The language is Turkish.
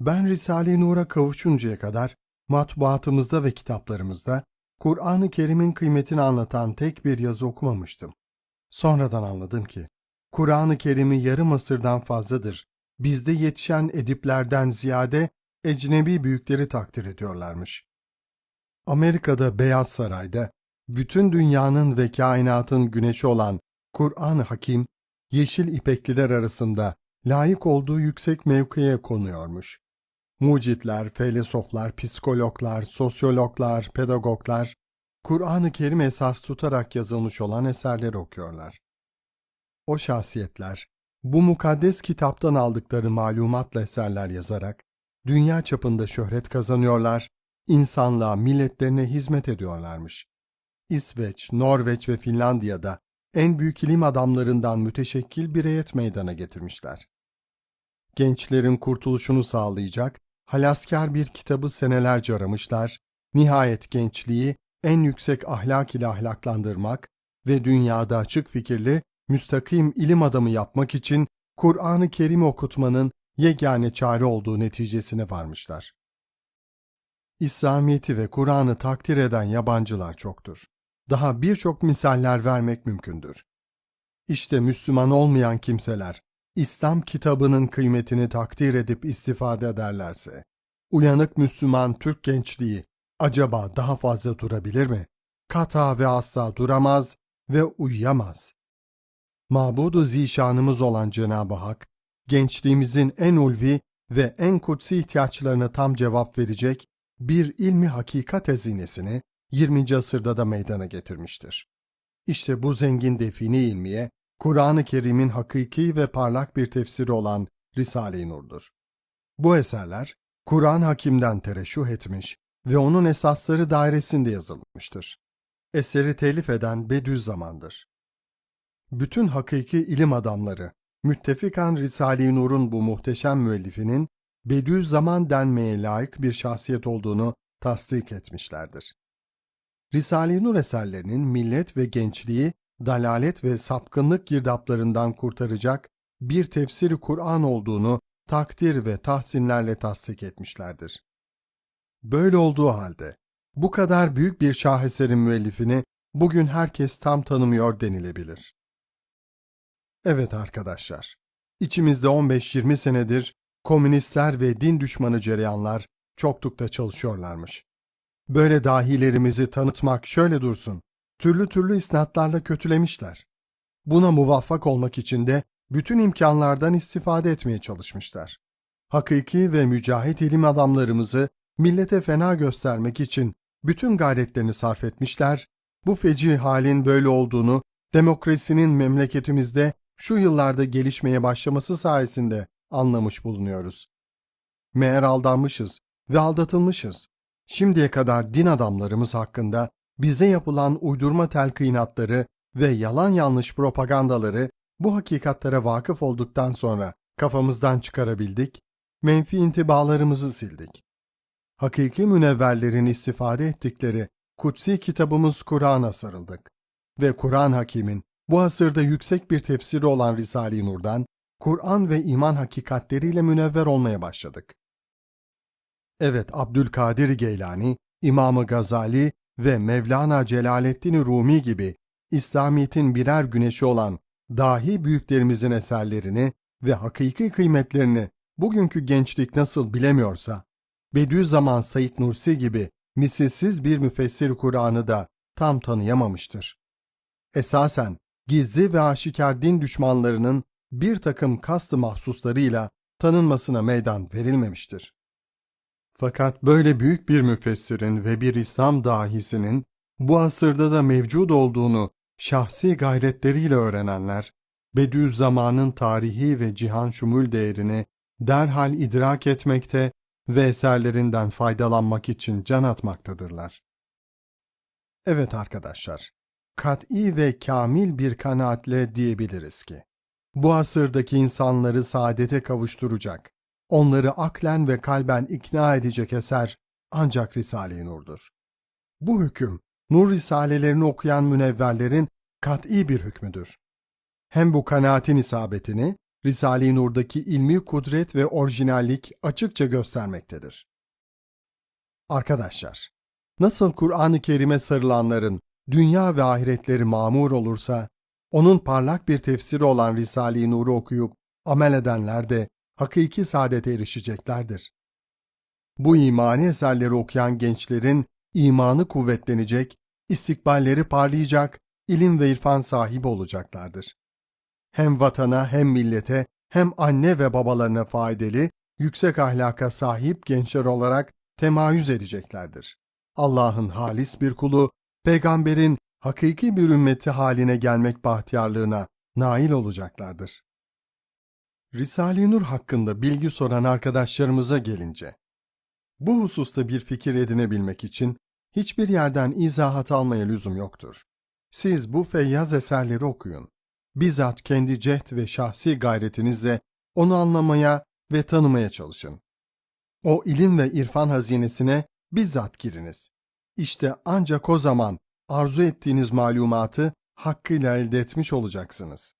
Ben Risale-i Nur'a kavuşuncaya kadar matbuatımızda ve kitaplarımızda Kur'an-ı Kerim'in kıymetini anlatan tek bir yazı okumamıştım. Sonradan anladım ki Kur'an-ı Kerim'i yarım asırdan fazladır bizde yetişen ediplerden ziyade ecnebi büyükleri takdir ediyorlarmış. Amerika'da Beyaz Saray'da bütün dünyanın ve kainatın güneşi olan Kur'an-ı Hakim, yeşil ipekliler arasında layık olduğu yüksek mevkiye konuyormuş. Mucitler, filozoflar, psikologlar, sosyologlar, pedagoglar, Kur'an-ı Kerim esas tutarak yazılmış olan eserleri okuyorlar. O şahsiyetler, bu mukaddes kitaptan aldıkları malumatla eserler yazarak, dünya çapında şöhret kazanıyorlar, insanlığa, milletlerine hizmet ediyorlarmış. İsveç, Norveç ve Finlandiya'da en büyük ilim adamlarından müteşekkil bir heyet meydana getirmişler. Gençlerin kurtuluşunu sağlayacak, halaskar bir kitabı senelerce aramışlar, nihayet gençliği en yüksek ahlak ile ahlaklandırmak ve dünyada açık fikirli, müstakim ilim adamı yapmak için Kur'an-ı Kerim okutmanın yegane çare olduğu neticesine varmışlar. İslamiyet'i ve Kur'an'ı takdir eden yabancılar çoktur. Daha birçok misaller vermek mümkündür. İşte Müslüman olmayan kimseler, İslam kitabının kıymetini takdir edip istifade ederlerse, uyanık Müslüman Türk gençliği acaba daha fazla durabilir mi? Kata ve asla duramaz ve uyuyamaz. Mabudu zişanımız olan Cenab-ı Hak, gençliğimizin en ulvi ve en kutsi ihtiyaçlarına tam cevap verecek bir ilmi hakikat hazinesini 20. asırda da meydana getirmiştir. İşte bu zengin defini ilmiye, Kur'an-ı Kerim'in hakiki ve parlak bir tefsiri olan Risale-i Nur'dur. Bu eserler, Kur'an hakimden tereşüh etmiş ve onun esasları dairesinde yazılmıştır. Eseri telif eden Bediüzzaman'dır. Bütün hakiki ilim adamları, müttefikan Risale-i Nur'un bu muhteşem müellifinin Bediüzzaman denmeye layık bir şahsiyet olduğunu tasdik etmişlerdir. Risale-i Nur eserlerinin millet ve gençliği dalalet ve sapkınlık girdaplarından kurtaracak bir tefsiri Kur'an olduğunu takdir ve tahsinlerle tasdik etmişlerdir. Böyle olduğu halde bu kadar büyük bir şaheserin müellifini bugün herkes tam tanımıyor denilebilir. Evet arkadaşlar, içimizde 15-20 senedir komünistler ve din düşmanı cereyanlar çoklukta çalışıyorlarmış. Böyle dahilerimizi tanıtmak şöyle dursun, türlü türlü isnatlarla kötülemişler. Buna muvaffak olmak için de bütün imkanlardan istifade etmeye çalışmışlar. Hakiki ve mücahit ilim adamlarımızı millete fena göstermek için bütün gayretlerini sarf etmişler, bu feci halin böyle olduğunu demokrasinin memleketimizde şu yıllarda gelişmeye başlaması sayesinde anlamış bulunuyoruz. Meğer aldanmışız ve aldatılmışız. Şimdiye kadar din adamlarımız hakkında bize yapılan uydurma telkinatları ve yalan yanlış propagandaları bu hakikatlere vakıf olduktan sonra kafamızdan çıkarabildik, menfi intibalarımızı sildik. Hakiki münevverlerin istifade ettikleri kutsi kitabımız Kur'an'a sarıldık ve Kur'an Hakim'in bu asırda yüksek bir tefsiri olan Risale-i Nur'dan Kur'an ve iman hakikatleriyle münevver olmaya başladık. Evet, Abdülkadir Geylani, İmam-ı Gazali ve Mevlana Celaleddin Rumi gibi İslamiyet'in birer güneşi olan dahi büyüklerimizin eserlerini ve hakiki kıymetlerini bugünkü gençlik nasıl bilemiyorsa, Bediüzzaman Said Nursi gibi misilsiz bir müfessir Kur'an'ı da tam tanıyamamıştır. Esasen gizli ve aşikar din düşmanlarının bir takım kastı mahsuslarıyla tanınmasına meydan verilmemiştir. Fakat böyle büyük bir müfessirin ve bir İslam dahisinin bu asırda da mevcud olduğunu şahsi gayretleriyle öğrenenler, Bediüzzaman'ın tarihi ve cihan şumul değerini derhal idrak etmekte ve eserlerinden faydalanmak için can atmaktadırlar. Evet arkadaşlar, kat'i ve kamil bir kanaatle diyebiliriz ki, bu asırdaki insanları saadete kavuşturacak, onları aklen ve kalben ikna edecek eser ancak Risale-i Nur'dur. Bu hüküm, Nur Risalelerini okuyan münevverlerin kat'i bir hükmüdür. Hem bu kanaatin isabetini Risale-i Nur'daki ilmi kudret ve orijinallik açıkça göstermektedir. Arkadaşlar, nasıl Kur'an-ı Kerim'e sarılanların dünya ve ahiretleri mamur olursa, onun parlak bir tefsiri olan Risale-i Nur'u okuyup amel edenler de hakiki saadete erişeceklerdir. Bu imani eserleri okuyan gençlerin imanı kuvvetlenecek, istikballeri parlayacak, ilim ve irfan sahibi olacaklardır. Hem vatana hem millete hem anne ve babalarına faydalı, yüksek ahlaka sahip gençler olarak temayüz edeceklerdir. Allah'ın halis bir kulu, peygamberin hakiki bir ümmeti haline gelmek bahtiyarlığına nail olacaklardır. Risale-i Nur hakkında bilgi soran arkadaşlarımıza gelince, bu hususta bir fikir edinebilmek için hiçbir yerden izahat almaya lüzum yoktur. Siz bu feyyaz eserleri okuyun. Bizzat kendi cehd ve şahsi gayretinizle onu anlamaya ve tanımaya çalışın. O ilim ve irfan hazinesine bizzat giriniz. İşte ancak o zaman arzu ettiğiniz malumatı hakkıyla elde etmiş olacaksınız.